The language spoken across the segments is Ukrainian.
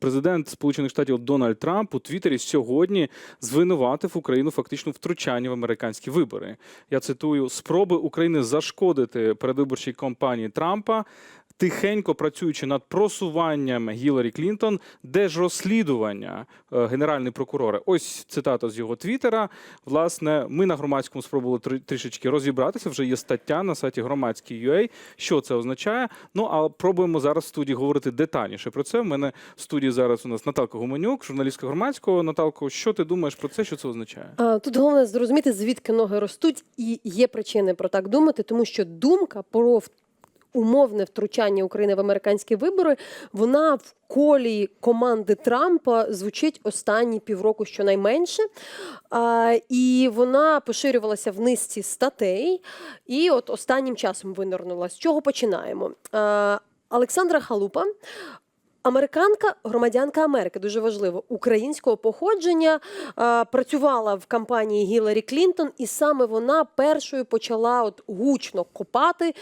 президент Сполучених Штатів Дональд Трамп у Твіттері сьогодні звинуватив Україну фактично втручання в американські вибори. Я цитую: спроби України зашкодити передвиборчій кампанії Трампа. Тихенько працюючи над просуванням Гіларі Клінтон, держрозслідування е, генеральний прокурор. Ось цитата з його твіттера. Власне, ми на громадському спробували трі- трішечки розібратися. Вже є стаття на сайті громадський.ua, що це означає. Ну а пробуємо зараз в студії говорити детальніше про це. У мене в студії зараз у нас Наталка Гуменюк, журналістка громадського. Наталко, що ти думаєш про це? Що це означає? А, Тут головне зрозуміти, звідки ноги ростуть, і є причини про так думати, тому що думка про умовне втручання України в американські вибори, вона в колі команди Трампа звучить останні півроку щонайменше. А, і вона поширювалася в низці статей, і от останнім часом винирнула. З чого починаємо? А, Олександра Халупа. Американка, громадянка Америки, дуже важливо, українського походження, працювала в кампанії Гіларі Клінтон, і саме вона першою почала от гучно копати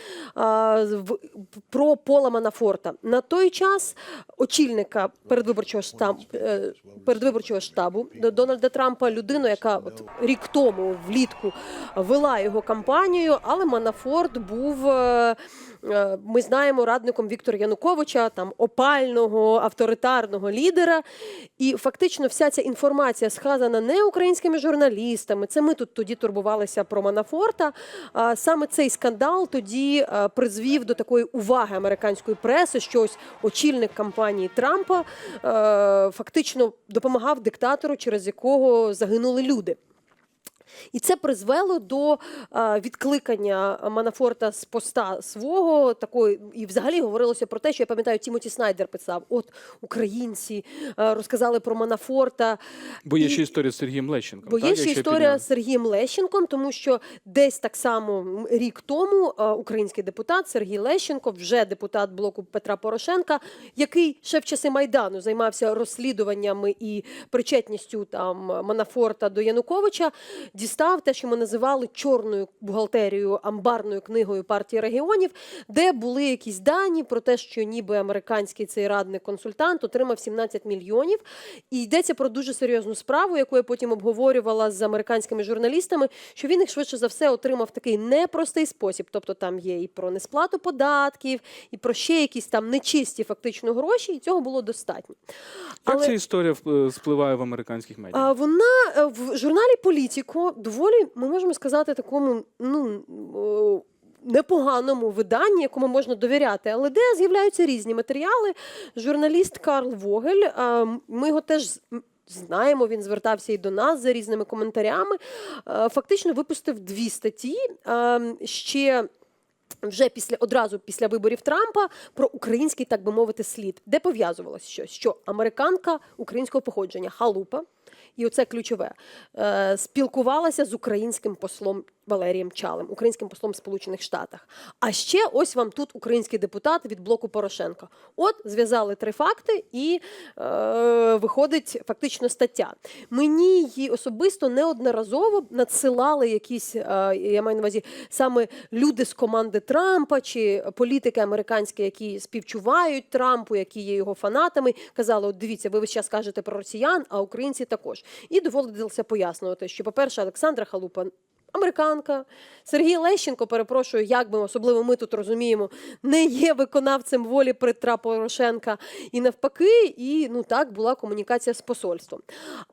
про Пола Манафорта. На той час очільника передвиборчого штабу, е, передвиборчого штабу Дональда Трампа, людину, яка от рік тому влітку вела його кампанію, але Манафорт був. е, Е, Ми знаємо радником Віктора Януковича, там опального авторитарного лідера. І фактично вся ця інформація сказана не українськими журналістами. Це ми тут тоді турбувалися про Манафорта. А Саме цей скандал тоді е, призвів до такої уваги американської преси, що ось очільник кампанії Трампа е, фактично допомагав диктатору, через якого загинули люди. І це призвело до е, відкликання Манафорта з поста свого такої, і взагалі говорилося про те, що я пам'ятаю, Тімоті Снайдер писав: от українці е, розказали про Манафорта. Бо є І- ще історія з Сергієм Лещенком. Бо так, є ще якщо історія з Сергієм Лещенком, тому що десь так само рік тому е, український депутат Сергій Лещенко, вже депутат блоку Петра Порошенка, який ще в часи Майдану займався розслідуваннями і причетністю там Манафорта до Януковича, дістав те, що ми називали чорною бухгалтерією, амбарною книгою партії регіонів, де були якісь дані про те, що ніби американський цей радник консультант отримав 17 мільйонів. І йдеться про дуже серйозну справу, яку я потім обговорювала з американськими журналістами, що він їх швидше за все отримав такий непростий спосіб. Тобто там є і про несплату податків, і про ще якісь там нечисті фактично гроші, і цього було достатньо. Як ця історія вп- спливає в американських медіа? А, Вона е, в журналі Політіко доволі, ми можемо сказати, такому ну. Непоганому виданні, якому можна довіряти, але де з'являються різні матеріали. Журналіст Карл Вогель, ми його теж знаємо, він звертався і до нас за різними коментарями. Фактично випустив дві статті ще вже після одразу після виборів Трампа про український, так би мовити, слід, де пов'язувалося щось, що американка українського походження Халупа, і оце ключове, е, спілкувалася з українським послом Валерієм Чалем, українським послом Сполучених Штатах. А ще ось вам тут український депутат від блоку Порошенка. От зв'язали три факти, і е, виходить фактично стаття. Мені її особисто неодноразово надсилали якісь, е, я маю на увазі саме люди з команди Трампа чи політики американські, які співчувають Трампу, які є його фанатами. Казали: от дивіться, ви весь час кажете про росіян, а українці також. І доводилося пояснювати, що, по-перше, Олександра Халупа. Американка Сергій Лещенко, перепрошую, як би особливо ми тут розуміємо, не є виконавцем волі Петра Порошенка і навпаки, і ну так була комунікація з посольством.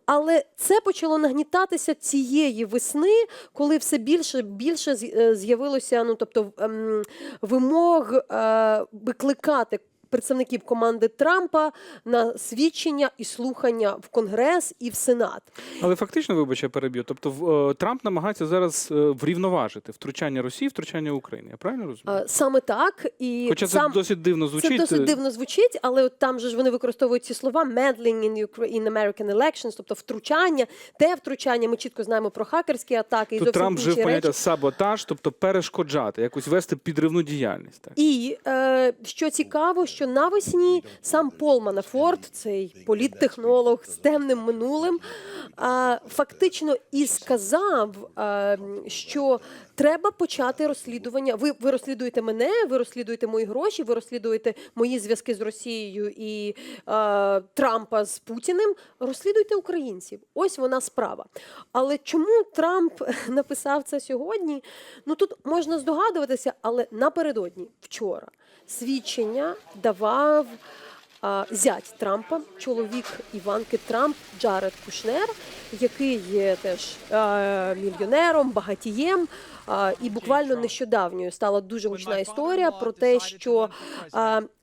Але це почало нагнітатися цієї весни, коли все більше більше е, з'явилося, ну тобто ем, вимог е, викликати. Представників команди Трампа на свідчення і слухання в Конгрес і в Сенат. Але фактично, вибач, я переб'ю. Тобто е, Трамп намагається зараз е, врівноважити втручання Росії, втручання України. Я правильно розумію? Е, Саме так і Хоча це сам досить дивно звучить. Це досить дивно звучить, але от там же ж вони використовують ці слова meddling in, Ukra- in American elections, тобто втручання, те втручання. Ми чітко знаємо про хакерські атаки і Тут Трамп вжив поняття саботаж, тобто перешкоджати, якось вести підривну діяльність. Так. І е, що цікаво, що що навесні сам Пол Манафорт, цей політтехнолог з темним минулим, фактично і сказав, що треба почати розслідування. Ви, ви розслідуєте мене, ви розслідуєте мої гроші, ви розслідуєте мої зв'язки з Росією і Трампа з Путіним. Розслідуйте українців. Ось вона справа. Але чому Трамп написав це сьогодні? Ну тут можна здогадуватися, але напередодні, вчора, свідчення давав зять Трампа, чоловік Іванки Трамп, Джаред Кушнер, який є теж мільйонером, багатієм. І буквально нещодавньою стала дуже гучна історія про те, що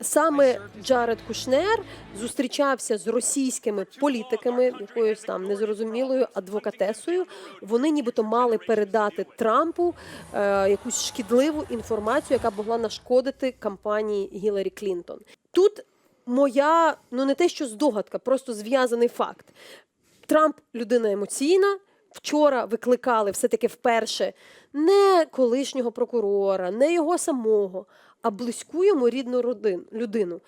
саме Джаред Кушнер зустрічався з російськими політиками, якоюсь там незрозумілою адвокатесою. Вони нібито мали передати Трампу е, якусь шкідливу інформацію, яка могла нашкодити кампанії Гіларі Клінтон. Тут моя, ну не те, що здогадка, просто зв'язаний факт. Трамп людина емоційна. Вчора викликали все-таки вперше не колишнього прокурора, не його самого, а близьку йому рідну родин, людину,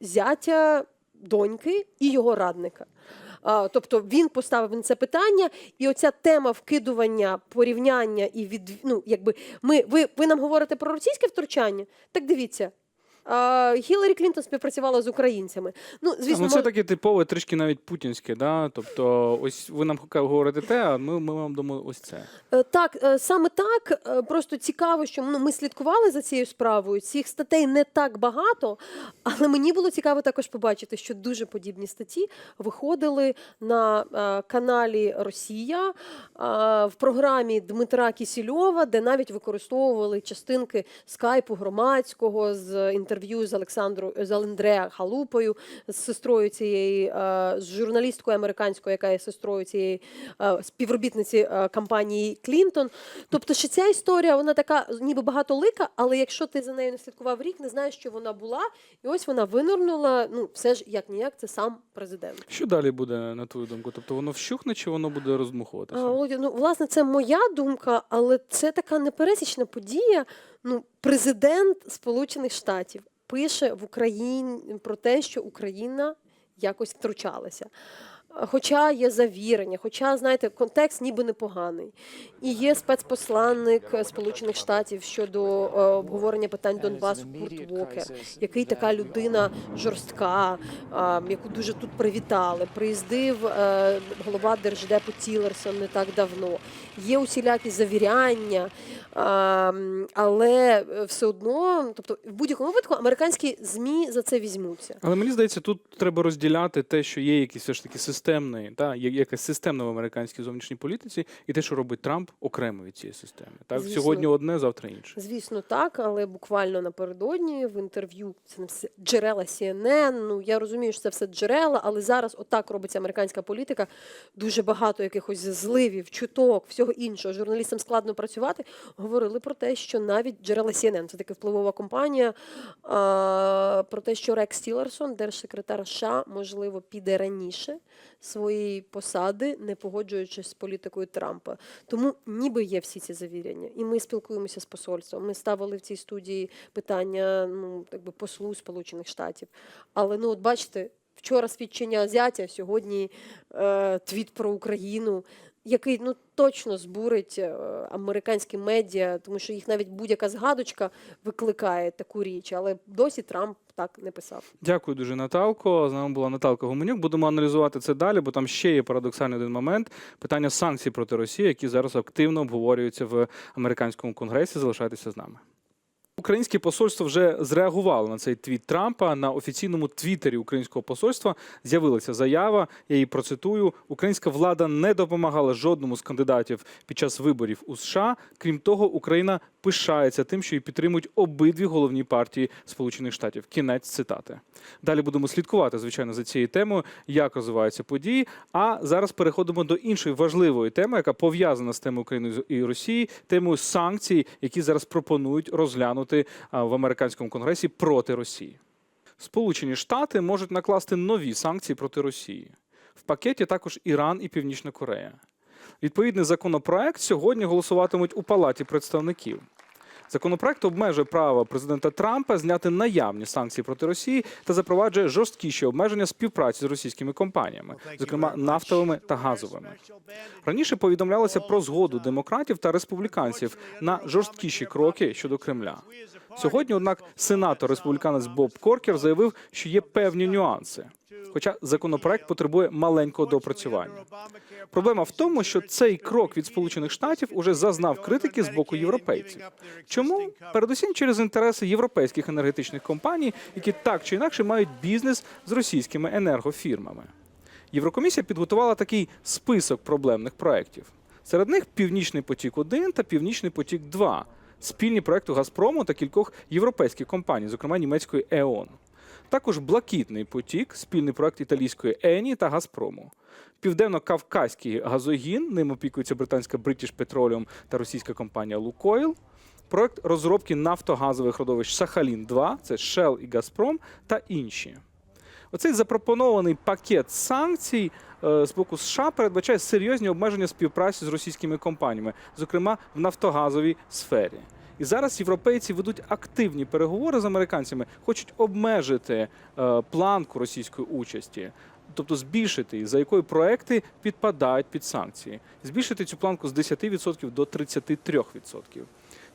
зятя доньки і його радника. А, тобто він поставив на це питання, і оця тема вкидування, порівняння і від ну, якби ми ви, ви нам говорите про російське вторчання? Так дивіться. А, Гіларі Клінтон співпрацювала з українцями. Ну, звісно, ну, це мож- таке типове, трішки навіть путінське. Да? Тобто, ось ви нам говорите те, а ми, ми вам дамо ось це. Е, Так, е, саме так. Е, Просто цікаво, що ну, ми слідкували за цією справою. Цих статей не так багато, але мені було цікаво також побачити, що дуже подібні статті виходили на каналі Росія в програмі Дмитра Кісільова, де навіть використовували частинки скайпу громадського з інтерв'ю з Олександрою з Андреа Халупою, з сестрою цієї е, з журналісткою американською, яка є сестрою цієї е, співробітниці е, компанії Клінтон. Тобто, що ця історія вона така, ніби багатолика, але якщо ти за нею не слідкував рік, не знаєш, що вона була, і ось вона винирнула. Ну, все ж як ніяк, це сам президент. Що далі буде, на твою думку? Тобто воно вщухне чи воно буде А, роздмухуватися? Володя, ну власне, це моя думка, але це така непересічна подія. Ну, президент Сполучених Штатів пише в Україні про те, що Україна якось втручалася. Хоча є завірення, хоча, знаєте, контекст ніби непоганий. І є спецпосланник Сполучених Штатів щодо е, обговорення питань Донбасу Курт Вокер, який така людина жорстка, яку дуже тут привітали. Приїздив е, голова держдепу Тілерсон не так давно. Є усілякі завіряння, але е, все одно, тобто, в будь-якому випадку американські змі за це візьмуться. Але мені здається, тут треба розділяти те, що є якийсь все ж таки системний, та є якась системна в американській зовнішній політиці, і те, що робить Трамп окремо від цієї системи. Так Звісно. сьогодні одне, завтра інше. Звісно, так, але буквально напередодні в інтерв'ю це не все джерела CNN, Ну я розумію, що це все джерела, але зараз отак робиться американська політика. Дуже багато якихось зливів, чуток, всього іншого. Журналістам складно працювати. Говорили про те, що навіть джерела CNN, це така впливова компанія, а, про те, що Рекс Тілерсон, держсекретар США, можливо, піде раніше своєї посади, не погоджуючись з політикою Трампа. Тому ніби є всі ці завіряння. І ми спілкуємося з посольством. Ми ставили в цій студії питання ну, якби послу Сполучених Штатів. Але ну, от бачите, вчора свідчення зятя, сьогодні е, твіт про Україну. Який ну точно збурить е, американські медіа, тому що їх навіть будь-яка згадочка викликає таку річ, але досі Трамп так не писав. Дякую дуже, Наталко. З нами була Наталка Гуменюк. Будемо аналізувати це далі, бо там ще є парадоксальний один момент: питання санкцій проти Росії, які зараз активно обговорюються в американському конгресі. Залишайтеся з нами. Українське посольство вже зреагувало на цей твіт Трампа. На офіційному твіттері українського посольства з'явилася заява. Я її процитую: Українська влада не допомагала жодному з кандидатів під час виборів у США. Крім того, Україна пишається тим, що її підтримують обидві головні партії Сполучених Штатів. Кінець цитати. Далі будемо слідкувати, звичайно, за цією темою, як розвиваються події. А зараз переходимо до іншої важливої теми, яка пов'язана з темою України і Росії, темою санкцій, які зараз пропонують розглянути в американському конгресі проти Росії. Сполучені Штати можуть накласти нові санкції проти Росії. В пакеті також Іран і Північна Корея. Відповідний законопроект сьогодні голосуватимуть у Палаті представників. Законопроект обмежує право президента Трампа зняти наявні санкції проти Росії та запроваджує жорсткіші обмеження співпраці з російськими компаніями, зокрема нафтовими та газовими. Раніше повідомлялося про згоду демократів та республіканців на жорсткіші кроки щодо Кремля. Сьогодні, однак, сенатор республіканець Боб Коркер заявив, що є певні нюанси. Хоча законопроект потребує маленького доопрацювання. Проблема в тому, що цей крок від Сполучених Штатів уже зазнав критики з боку європейців. Чому? Передусім через інтереси європейських енергетичних компаній, які так чи інакше мають бізнес з російськими енергофірмами. Єврокомісія підготувала такий список проблемних проєктів. Серед них Північний потік 1 та Північний потік 2 спільні проекти Газпрому та кількох європейських компаній, зокрема німецької ЕОН. Також Блакитний потік, спільний проект італійської Ені та Газпрому. Південно-Кавказький газогін, ним опікується британська British Petroleum та російська компанія Лукойл. Проект розробки нафтогазових родовищ Сахалін 2 це Shell і Газпром та інші. Оцей запропонований пакет санкцій е, з боку США передбачає серйозні обмеження співпраці з російськими компаніями, зокрема в нафтогазовій сфері. І зараз європейці ведуть активні переговори з американцями, хочуть обмежити е, планку російської участі, тобто збільшити за якою проекти підпадають під санкції, збільшити цю планку з 10% до 33%.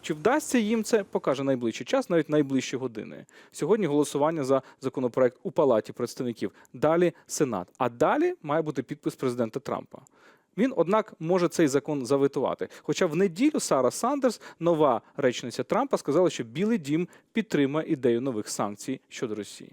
Чи вдасться їм це, покаже найближчий час, навіть найближчі години. Сьогодні голосування за законопроект у Палаті представників. Далі Сенат. А далі має бути підпис президента Трампа. Він, однак, може цей закон заветувати. Хоча в неділю Сара Сандерс, нова речниця Трампа, сказала, що Білий Дім підтримує ідею нових санкцій щодо Росії.